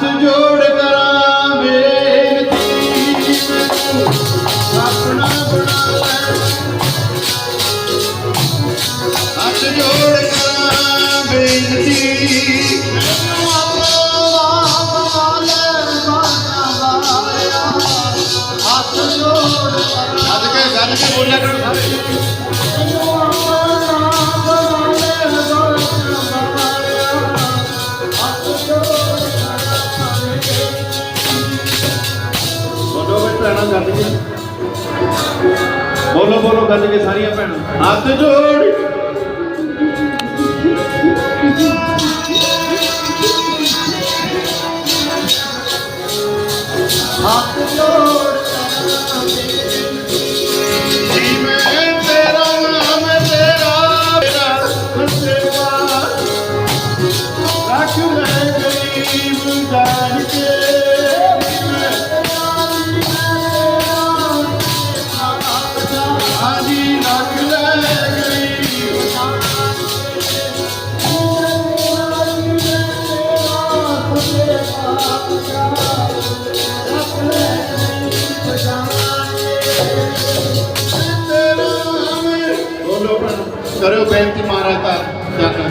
ਹੱਥ ਜੋੜ ਕਰਾਂ ਬੇਨਤੀ। ਮੈਨੂੰ ਆਪਣਾ ਬਣਾ ਲੈ। ਹੱਥ ਜੋੜ ਕਰਾਂ ਬੇਨਤੀ। ਮੈਨੂੰ ਆਪਣਾ ਬਣਾ ਲੈ ਬਾਣਾ ਬਾਲਿਆ ਹੱਥ ਜੋੜ ਸਦਕੇ ਸਦਕੇ ਬੋਲਿਆ ਕਰੋ ਸਾਰੇ। ਭੈਣਾਂ ਗੱਜ ਕੇ ਬੋਲੋ ਬੋਲੋ ਗੱਜ ਕੇ ਸਾਰੀਆਂ ਭੈਣਾਂ ਹੱਥ ਜੋੜ ਜੀ ਰੱਖ ਲੈ ਗਰੀਬ ਬੋਲੋ ਭੈਣੋ, ਕਰਿਓ ਬੇਨਤੀ ਮਹਾਰਾਜ ਤਾਂ ਜਨ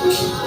Thank.